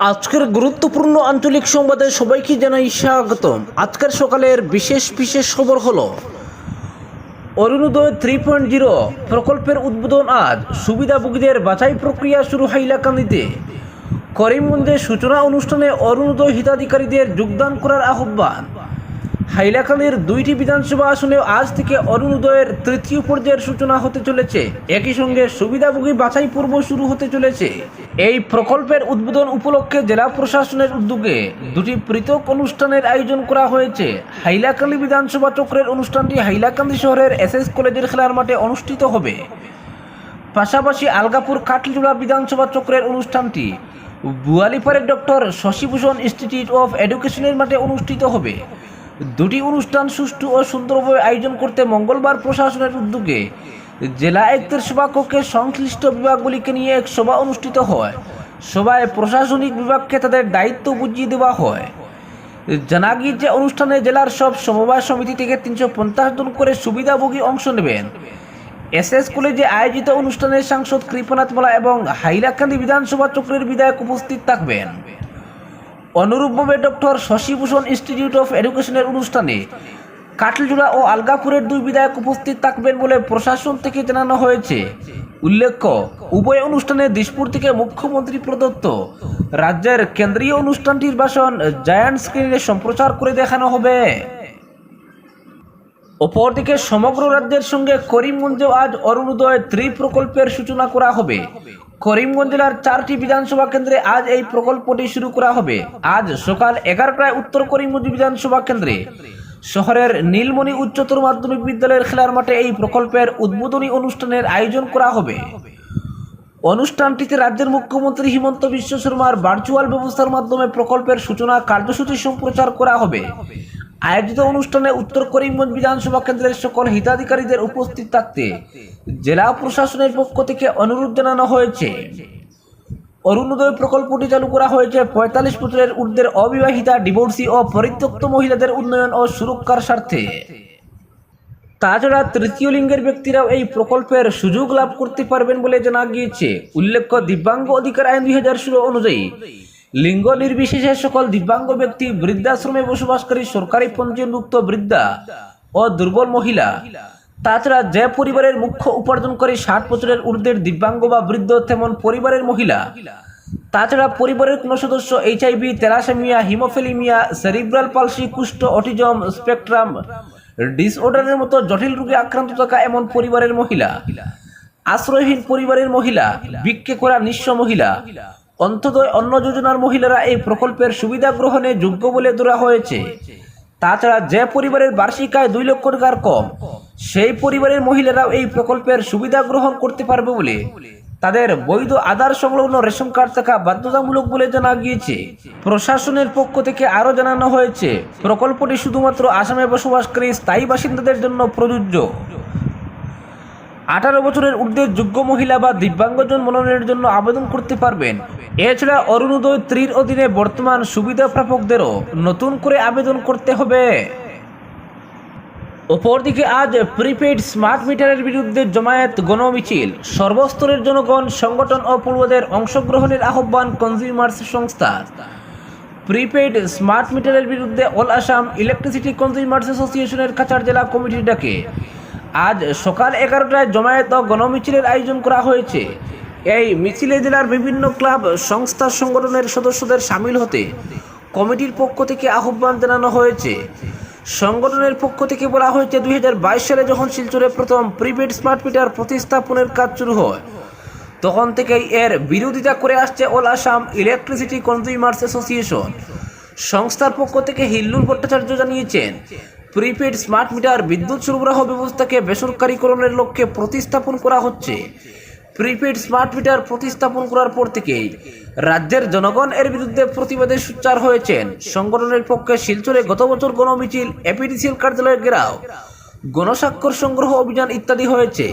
আজকের গুরুত্বপূর্ণ আঞ্চলিক সংবাদে সবাইকে জানাই স্বাগতম। আজকের সকালের বিশেষ বিশেষ খবর হলো, অরুণোদয় থ্রি পয়েন্ট জিরো প্রকল্পের উদ্বোধন আজ। সুবিধাভোগীদের বাছাই প্রক্রিয়া শুরু হাইলাকান্দিতে। করিমগঞ্জে সূচনা অনুষ্ঠানে অরুণোদয় হিতাধিকারীদের যোগদান করার আহ্বান। হাইলাকান্দির দুইটি বিধানসভা আসনে আজ থেকে অরুণোদয়ের তৃতীয় পর্যায়ের সূচনা হতে চলেছে। একই সঙ্গে সুবিধাভোগী বাছাই পর্ব শুরু হতে চলেছে। এই প্রকল্পের উদ্বোধন উপলক্ষে জেলা প্রশাসনের উদ্যোগে দুটি পৃথক অনুষ্ঠানের আয়োজন করা হয়েছে। হাইলাকান্দি বিধানসভা চক্রের অনুষ্ঠানটি হাইলাকান্দি শহরের এস এস কলেজের খেলার মাঠে অনুষ্ঠিত হবে। পাশাপাশি আলগাপুর কাটলিজোড়া বিধানসভা চক্রের অনুষ্ঠানটি বুয়ালিপাড়ের ডক্টর শশীভূষণ ইনস্টিটিউট অফ এডুকেশনের মাঠে অনুষ্ঠিত হবে। দুটি অনুষ্ঠান সুষ্ঠু ও সুন্দরভাবে আয়োজন করতে মঙ্গলবার প্রশাসনের উদ্যোগে জেলা আয়ুক্তের সভাকক্ষে সংশ্লিষ্ট বিভাগগুলিকে নিয়ে এক সভা অনুষ্ঠিত হয়। সভায় প্রশাসনিক বিভাগকে তাদের দায়িত্ব বুঝিয়ে দেওয়া হয়। জানা গিয়েছে অনুষ্ঠানে জেলার সব সমবায় সমিতি থেকে তিনশো পঞ্চাশ জন করে সুবিধাভোগী অংশ নেবেন। এস এস কলেজে আয়োজিত অনুষ্ঠানে সাংসদ কৃপনাথ মালা এবং হাইলাকান্দি বিধানসভা চক্রের বিধায়ক উপস্থিত থাকবেন। অনুরূপভাবে ডক্টর শশীভূষণ ইনস্টিটিউট অফ এডুকেশনের অনুষ্ঠানে কাটলজোড়া ও আলগাপুরের দুই বিধায়ক উপস্থিত থাকবেন বলে প্রশাসন থেকে জানানো হয়েছে। উল্লেখ্য, উভয় অনুষ্ঠানে দিশপুর থেকে মুখ্যমন্ত্রী প্রদত্ত রাজ্যের কেন্দ্রীয় অনুষ্ঠানটির ভাষণ জায়ান্ট স্ক্রিনে সম্প্রচার করে দেখানো হবে। অপরদিকে সমগ্র রাজ্যের সঙ্গে করিমগঞ্জেও আজ অরুণোদয় ত্রি প্রকল্পের সূচনা করা হবে। করিমগঞ্জ জেলার চারটি বিধানসভা কেন্দ্রে আজ এই প্রকল্পটি শুরু করা হবে। আজ সকাল এগারোটায় উত্তর করিমগঞ্জ বিধানসভা কেন্দ্রে। শহরের নীলমণি উচ্চতর মাধ্যমিক বিদ্যালয়ের খেলার মাঠে এই প্রকল্পের উদ্বোধনী অনুষ্ঠানের আয়োজন করা হবে। অনুষ্ঠানটিতে রাজ্যের মুখ্যমন্ত্রী হিমন্ত বিশ্ব শর্মার ভার্চুয়াল ব্যবস্থার মাধ্যমে প্রকল্পের সূচনা, কার্যসূচি সম্প্রচার করা হবে। আয়োজিত অনুষ্ঠানে উত্তর করিমগঞ্জ বিধানসভা কেন্দ্রের সকল হিতাধিকারীদের উপস্থিত থাকতে জেলা প্রশাসনের পক্ষ থেকে অনুরোধ জানানো হয়েছে। অরুণোদয় প্রকল্পটি চালু করা হয়েছে। পঁয়তাল্লিশ বছরের ঊর্ধ্বের অবিবাহিতা, ডিভোর্সি ও পরিত্যক্ত মহিলাদের উন্নয়ন ও সুরক্ষার স্বার্থে। তাছাড়া তৃতীয় লিঙ্গের ব্যক্তিরাও এই প্রকল্পের সুযোগ লাভ করতে পারবেন বলে জানা গিয়েছে। উল্লেখ্য, দিব্যাঙ্গ অধিকার আইন দুই হাজার ষোলো অনুযায়ী লিঙ্গ নির্বিশেষে সকল দিব্যাঙ্গ ব্যক্তি বৃদ্ধাশ্রমে বসবাসকারী সরকারি পঞ্জীয়নভুক্ত বৃদ্ধা ও দুর্বল মহিলা তাছাড়া যে পরিবারের মুখ্য উপার্জনকারী ষাট বছরের ঊর্ধ্বের দিব্যাঙ্গ বা বৃদ্ধ তেমন পরিবারের মহিলা। তাছাড়া পরিবারের কোনো সদস্য HIV thalassaemia haemophilia, cerebral palsy, কুষ্ঠ অটিজম, স্পেকট্রাম, ডিসঅর্ডারের মতো জটিল রোগে আক্রান্ত থাকা এমন পরিবারের মহিলা। আশ্রয়হীন পরিবারের মহিলা বিক্ষে করা নিঃস্ব মহিলা অন্তদয় অন্ন যোজনার মহিলারা এই প্রকল্পের সুবিধা গ্রহণে যোগ্য বলে ধরা হয়েছে। তাছাড়া যে পরিবারের বার্ষিক আয় দুই লক্ষ টাকার কম সেই পরিবারের মহিলারাও এই প্রকল্পের সুবিধা গ্রহণ করতে পারবে বলে তাদের বৈধ আধার সংলগ্ন রেশন কার্ড থাকা বাধ্যতামূলক বলে জানা গিয়েছে। প্রশাসনের পক্ষ থেকে আরও জানানো হয়েছে, প্রকল্পটি শুধুমাত্র আসামে বসবাসকারী স্থায়ী বাসিন্দাদের জন্য প্রযোজ্য। আঠারো বছরের ঊর্ধ্বের যোগ্য মহিলা বা দিব্যাঙ্গজন মনোনয়নের জন্য আবেদন করতে পারবেন। এছাড়া অরুণোদয় ত্রির অধীনে বর্তমান সুবিধা প্রাপকদেরও নতুন করে আবেদন করতে হবে। অপরদিকে আজ প্রিপেড স্মার্ট মিটারের বিরুদ্ধে জমায়েত গণমিছিল। সর্বস্তরের জনগণ, সংগঠন ও পূর্বদের অংশগ্রহণের আহ্বান কনজিউমার্স সংস্থা। প্রিপেড স্মার্ট মিটারের বিরুদ্ধে অল আসাম ইলেকট্রিসিটি কনজিউমার্স অ্যাসোসিয়েশনের কাছাড় জেলা কমিটির ডাকে। আজ সকাল এগারোটায় জমায়েত ও গণমিছিলের আয়োজন করা হয়েছে। এই মিছিলে জেলার বিভিন্ন ক্লাব, সংস্থা, সংগঠনের সদস্যদের সামিল হতে কমিটির পক্ষ থেকে আহ্বান জানানো হয়েছে। সংগঠনের পক্ষ থেকে বলা হয়েছে, দুই হাজার বাইশ সালে যখন শিলচরে প্রথম প্রিপেড স্মার্ট মিটার প্রতিস্থাপনের কাজ শুরু হয়, তখন থেকেই এর বিরোধিতা করে আসছে All Assam Electricity Consumers Association. সংস্থার পক্ষ থেকে হিল্লুর ভট্টাচার্য জানিয়েছেন, প্রিপেড স্মার্ট মিটার বিদ্যুৎ সরবরাহ ব্যবস্থাকে বেসরকারীকরণের লক্ষ্যে প্রতিস্থাপন করা হচ্ছে। প্রিপেড স্মার্ট মিটার প্রতিস্থাপন করার পর থেকেই রাজ্যের জনগণ এর বিরুদ্ধে প্রতিবাদে সোচ্চার হয়েছেন। সংগঠনের পক্ষে শিলচরে গত বছর গণমিছিল, এপিডিসিএল কার্যালয়ের ঘেরাও, গণস্বাক্ষর সংগ্রহ অভিযান ইত্যাদি হয়েছে।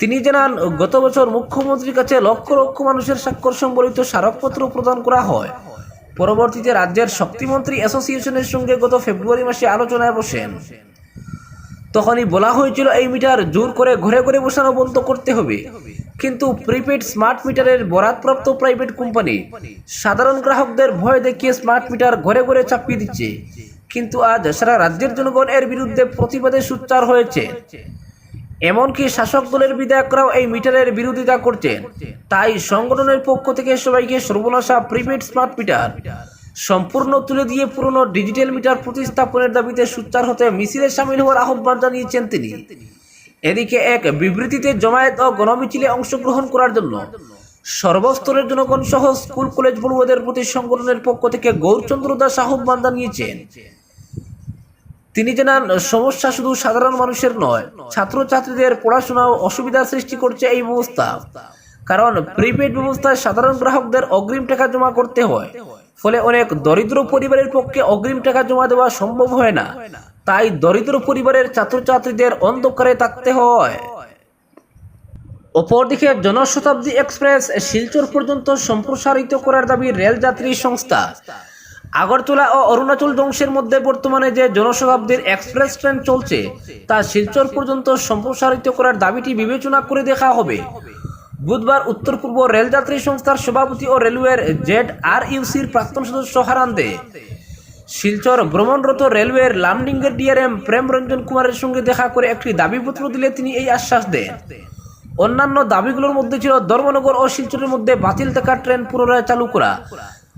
তিনি জানান, গত বছর মুখ্যমন্ত্রীর কাছে লক্ষ লক্ষ মানুষের স্বাক্ষর সম্বলিত স্মারকপত্র প্রদান করা হয়। পরবর্তীতে রাজ্যের শক্তিমন্ত্রী অ্যাসোসিয়েশনের সঙ্গে গত ফেব্রুয়ারি মাসে আলোচনায় বসেন। তখনই বলা হয়েছিল, এই মিটার জোর করে ঘরে ঘরে বসানো বন্ধ করতে হবে। কিন্তু প্রিপেড স্মার্ট মিটারের বরাদপ্রাপ্ত প্রাইভেট কোম্পানি সাধারণ গ্রাহকদের ভয় দেখিয়ে স্মার্ট মিটার ঘরে ঘরে চাপিয়ে দিচ্ছে। কিন্তু আজ সারা রাজ্যের জনগণ এর বিরুদ্ধে প্রতিবাদে সোচ্চার হয়েছে। এমনকি শাসক দলের বিধায়করাও এই মিটারের বিরোধিতা করছেন তাই সংগঠনের পক্ষ থেকে সবাইকে সর্বনাশা প্রিপেড স্মার্ট মিটার সম্পূর্ণ তুলে দিয়ে পুরনো ডিজিটাল মিটার প্রতিস্থাপনের দাবিতে সোচ্চার হতে মিছিলে সামিল হওয়ার আহ্বান জানিয়েছেন তিনি। এদিকে এক বিবৃতিতে জমায়েত ও গণমিছিলে অংশগ্রহণ করার জন্য সর্বস্তরের জনগণ সহ স্কুল, কলেজ পড়ুয়াদের প্রতি সংগঠনের পক্ষ থেকে গৌরচন্দ্র দাস আহ্বান জানিয়েছেন। তিনি জানান, সমস্যা শুধু সাধারণ মানুষের নয়, ছাত্রছাত্রীদের পড়াশোনাও অসুবিধার সৃষ্টি করছে এই ব্যবস্থা। কারণ, প্রিপেড ব্যবস্থায় সাধারণ গ্রাহকদের অগ্রিম টাকা জমা করতে হয়। ফলে অনেক দরিদ্র পরিবারের পক্ষে অগ্রিম টাকা জমা দেওয়া সম্ভব হয় না। তাই দরিদ্র পরিবারের ছাত্রছাত্রীদের অন্ধকারে থাকতে হয়। অপরদিকে জনশতাব্দী এক্সপ্রেস শিলচর পর্যন্ত সম্প্রসারিত করার দাবি রেলযাত্রী সংস্থা। আগরতলা ও অরুণাচল জংশের মধ্যে বর্তমানে যে জনশতাব্দীর এক্সপ্রেস ট্রেন চলছে, তা শিলচর পর্যন্ত সম্প্রসারিত করার দাবিটি বিবেচনা করে দেখা হবে। বুধবার উত্তর পূর্ব রেলযাত্রী সংস্থার সভাপতি ও রেলওয়ের জেড আর ইউসির প্রাক্তন সদস্য হারান দে শিলচর ভ্রমণরত রেলওয়ের লামডিঙ্গের ডিআরএম প্রেম রঞ্জন কুমারের সঙ্গে দেখা করে একটি দাবিপত্র দিলে তিনি এই আশ্বাস দেন। অন্যান্য দাবিগুলোর মধ্যে ছিল ধর্মনগর ও শিলচরের মধ্যে বাতিল থাকা ট্রেন পুনরায় চালু করা,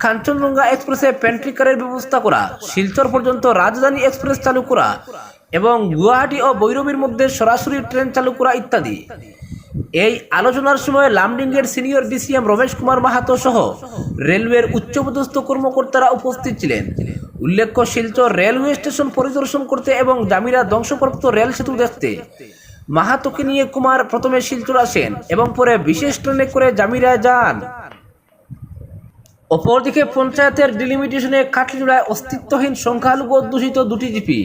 কাঞ্চনজঙ্ঘা এক্সপ্রেসে প্যান্ট্রিকারের ব্যবস্থা করা, শিলচর পর্যন্ত রাজধানী এক্সপ্রেস চালু করা এবং গুয়াহাটি ও বৈরবীর মধ্যে সরাসরি ট্রেন চালু করা ইত্যাদি। এই আলোচনার সময় লামডিংয়ের সিনিয়র ডিসিএম রমেশ কুমার মাহাতো সহ রেলওয়ের উচ্চপদস্থ কর্মকর্তারা উপস্থিত ছিলেন। উল্লেখ্য, শিলচর রেলওয়ে স্টেশন পরিদর্শন করতে এবং জামিরা ধ্বংসপ্রাপ্ত রেল সেতু দেখতে। মাহাতোকে নিয়ে কুমার প্রথমে শিলচর আসেন এবং পরে বিশেষ ট্রেনে করে জামিরায় যান। অপরদিকে পঞ্চায়েতের ডিলিমিটেশনে কাঠলিজোড়ায় অস্তিত্বহীন সংখ্যালঘু অধ্যুষিত দুটি জিপি।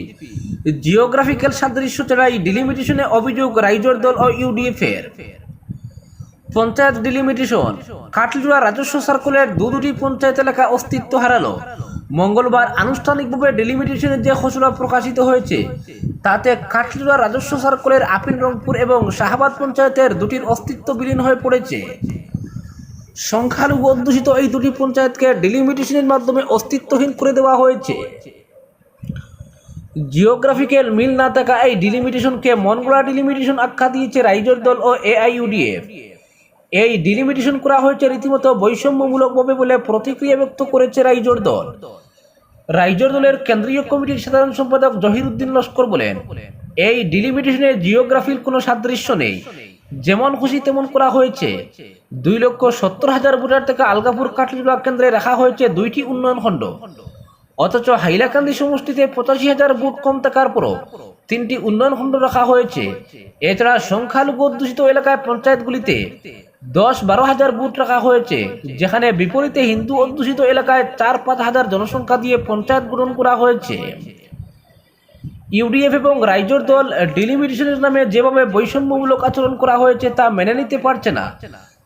জিওগ্রাফিক্যাল সাদৃশ্য ছাড়াই ডিলিমিটেশনে অভিযোগ রাইজর দল ও ইউডিএফ এর পঞ্চায়েত ডিলিমিটেশন। কাঠলিজোড়া রাজস্ব সার্কুলের দু দুটি পঞ্চায়েত এলাকা অস্তিত্ব হারালো। মঙ্গলবার আনুষ্ঠানিকভাবে ডিলিমিটেশনের যে খসড়া প্রকাশিত হয়েছে, তাতে কাঠলিজোড়া রাজস্ব সার্কুলের আপিল রংপুর এবং শাহাবাদ পঞ্চায়েতের দুটির অস্তিত্ব বিলীন হয়ে পড়েছে। সংখ্যালঘু অধ্যুষিত এই দুটি পঞ্চায়েতকে ডিলিমিটেশনের মাধ্যমে অস্তিত্বহীন করে দেওয়া হয়েছে। জিওগ্রাফিক্যাল মিল না থাকা এই ডিলিমিটেশনকে মনগড়া ডিলিমিটেশন আখ্যা দিয়েছে রাইজর দল ও এআইইউডিএফ। এই ডিলিমিটেশন করা হয়েছে রীতিমতো বৈষম্যমূলকভাবে বলে প্রতিক্রিয়া ব্যক্ত করেছে রাইজর দল। রাইজর দলের কেন্দ্রীয় কমিটির সাধারণ সম্পাদক জহিরুদ্দিন লস্কর বলেন, এই ডিলিমিটেশনে জিওগ্রাফির কোনো সাদৃশ্য নেই। যেমন খুশি তেমন করা হয়েছে। দুই লক্ষ সত্তর হাজার ভোটার থেকে আলগাপুর কাটলিজোড়া কেন্দ্রে রাখা হয়েছে দুইটি উন্নয়ন খণ্ড। অথচ হাইলাকান্দি সমষ্টিতে পঁচাশি হাজার ভোট কম থাকার পরও তিনটি উন্নয়ন খণ্ড রাখা হয়েছে। এছাড়া সংখ্যালঘু অধ্যুষিত এলাকায় পঞ্চায়েতগুলিতে দশ বারো হাজার বুথ রাখা হয়েছে, যেখানে বিপরীতে হিন্দু অধ্যুষিত এলাকায় চার পাঁচ হাজার জনসংখ্যা দিয়ে পঞ্চায়েত গঠন করা হয়েছে। ইউডিএফ এবং রাইজর দল ডিলিমিটেশনের নামে যেভাবে বৈষম্যমূলক আচরণ করা হয়েছে তা মেনে নিতে পারছে না।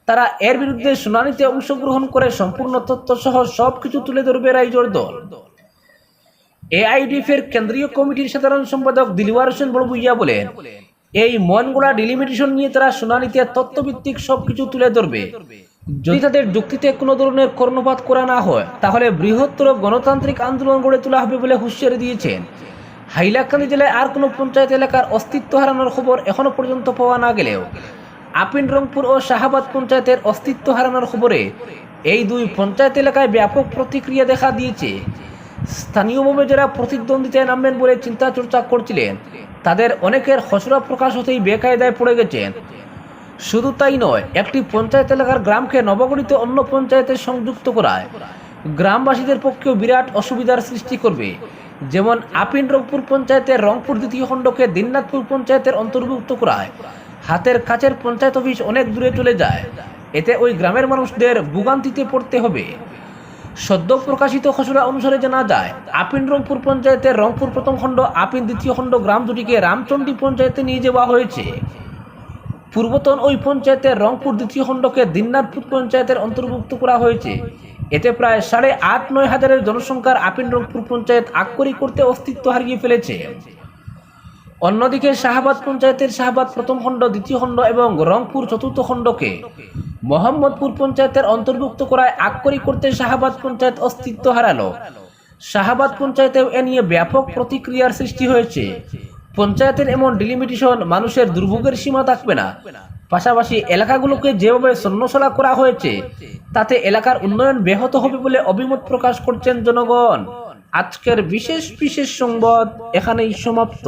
তারা এর বিরুদ্ধে শুনানিতে অংশগ্রহণ করে সম্পূর্ণ তথ্য সহ সবকিছু তুলে ধরবে রাইজর দল। এআইডিএফ এর কেন্দ্রীয় কমিটির সাধারণ সম্পাদক দিলওয়ার হোসেন বড়বুইয়া বলেন এই মনগোড়া ডিলিমিটেশন নিয়ে তারা শুনানিতে তথ্যভিত্তিক সবকিছু তুলে ধরবে। যদি তাদের যুক্তিতে কোনো ধরনের কর্ণপাত করা না হয়, তাহলে বৃহত্তর গণতান্ত্রিক আন্দোলন গড়ে তোলা হবে বলে হুঁশিয়ারি দিয়েছেন। হাইলাকান্দি জেলায় আর কোনো পঞ্চায়েত এলাকার অস্তিত্ব হারানোর খবর এখনও পর্যন্ত পাওয়া না গেলেও, আপিন রংপুর ও শাহাবাদ পঞ্চায়েতের অস্তিত্ব হারানোর খবরে এই দুই পঞ্চায়েত এলাকায় ব্যাপক প্রতিক্রিয়া দেখা দিয়েছে। স্থানীয়ভাবে যারা প্রতিদ্বন্দ্বিতায় নামবেন বলে চিন্তা চর্চা করছিলেন, তাদের অনেকের খসড়া প্রকাশ হতেই বেকায়দায় পড়ে গেছেন শুধু তাই নয়, একটি পঞ্চায়েত এলাকার গ্রামকে নবগঠিত অন্য পঞ্চায়েতে সংযুক্ত করায়। গ্রামবাসীদের পক্ষেও বিরাট অসুবিধার সৃষ্টি করবে। যেমন আপিন রংপুর পঞ্চায়েতের রংপুর দ্বিতীয় খণ্ডকে দিননাথপুর পঞ্চায়েতের অন্তর্ভুক্ত করায়। হাতের কাছের পঞ্চায়েত অফিস অনেক দূরে চলে যায়। এতে ওই গ্রামের মানুষদের ভোগান্তিতে পড়তে হবে। সদ্য প্রকাশিত খসড়া অনুসারে জানা যায়, আপিন রংপুর পঞ্চায়েতের রংপুর প্রথম খণ্ড, আপিন দ্বিতীয় খণ্ড গ্রাম দুটিকে রামচন্ডী পঞ্চায়েতে নিয়ে যাওয়া হয়েছে। পূর্বতন ওই পঞ্চায়েতের রংপুর দ্বিতীয় খণ্ডকে দিননাথপুর পঞ্চায়েতের অন্তর্ভুক্ত করা হয়েছে। এতে প্রায় সাড়ে আট নয় হাজারের জনসংখ্যার আপিন রংপুর পঞ্চায়েত আক্ষরিক করতে অস্তিত্ব হারিয়ে ফেলেছে। অন্যদিকে শাহাবাদ পঞ্চায়েতের শাহাবাদ প্রথম খণ্ড, দ্বিতীয় খণ্ড এবং রংপুর চতুর্থ খণ্ডকে মোহাম্মদপুর পঞ্চায়েতের অন্তর্ভুক্ত করায় আক্ষরিক করতে শাহাবাদ পঞ্চায়েত অস্তিত্ব হারালো। শাহাবাদ পঞ্চায়েতেও এ নিয়ে ব্যাপক প্রতিক্রিয়ার সৃষ্টি হয়েছে। পঞ্চায়েতের এমন ডিলিমিটেশন মানুষের দুর্ভোগের সীমা থাকবে না। পাশাপাশি এলাকাগুলোকে যেভাবে সন্ন্যসলা করা হয়েছে, তাতে এলাকার উন্নয়ন ব্যাহত হবে বলে অভিমত প্রকাশ করছেন জনগণ। আজকের বিশেষ বিশেষ সংবাদ এখানেই সমাপ্ত।